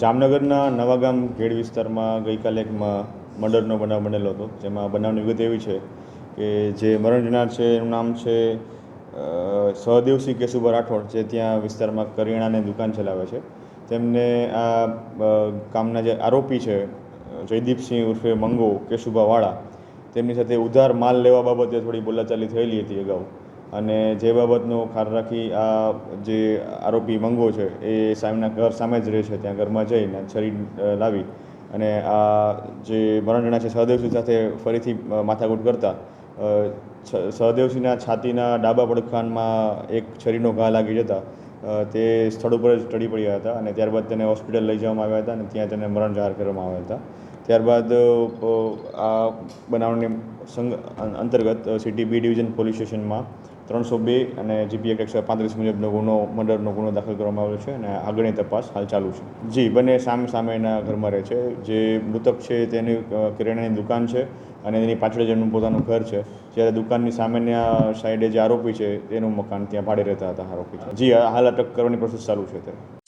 જામનગરના નવાગામ ખેડ વિસ્તારમાં ગઈકાલે એક મર્ડરનો બનાવ બનેલો હતો, જેમાં બનાવની વિગત એવી છે કે જે મરણ જનાર છે, એનું નામ છે સહદેવસિંહ કેશુભા રાઠોડ, જે ત્યાં વિસ્તારમાં કરિયાણાની દુકાન ચલાવે છે. તેમને આ કામના જે આરોપી છે, જયદીપસિંહ ઉર્ફે મંગો કેશુભાવાળા, તેમની સાથે ઉધાર માલ લેવા બાબતે થોડી બોલાચાલી થયેલી હતી અગાઉ. અને જે બાબતનો ખાર રાખી આ જે આરોપી મંગો છે, એ સામેના ઘર સામે જ રહે છે ત્યાં ઘરમાં જઈને છરી લાવી અને આ જે મરણ છે, સહદેવસિંહ સાથે ફરીથી માથાકૂટ કરતા સહદેવસિંહના છાતીના ડાબા પડખાનમાં એક છરીનો ઘા લાગી જતા તે સ્થળ ઉપર જ ટળી પડ્યા હતા અને ત્યારબાદ તેને હોસ્પિટલ લઈ જવામાં આવ્યા હતા અને ત્યાં તેને મરણ જાહેર કરવામાં આવ્યા હતા. ત્યારબાદ આ બનાવની અંતર્ગત સિટી બી ડિવિઝન પોલીસ સ્ટેશનમાં ત્રણસો બે અને જીપી એક્ટ એકસો પાંત્રીસ મુજબનો ગુનો, મર્ડરનો ગુનો દાખલ કરવામાં આવ્યો છે અને આગળની તપાસ હાલ ચાલુ છે. જી, બંને સામે સામેના ઘરમાં રહે છે. જે મૃતક છે તેની કિરાણાની દુકાન છે અને એની પાછળ જ એનું પોતાનું ઘર છે. જ્યારે દુકાનની સામેના સાઈડે જે આરોપી છે તેનું મકાન ત્યાં ભાડે રહેતા હતા આરોપી જી, હાલ અટક કરવાની પ્રોસેસ ચાલુ છે અત્યારે.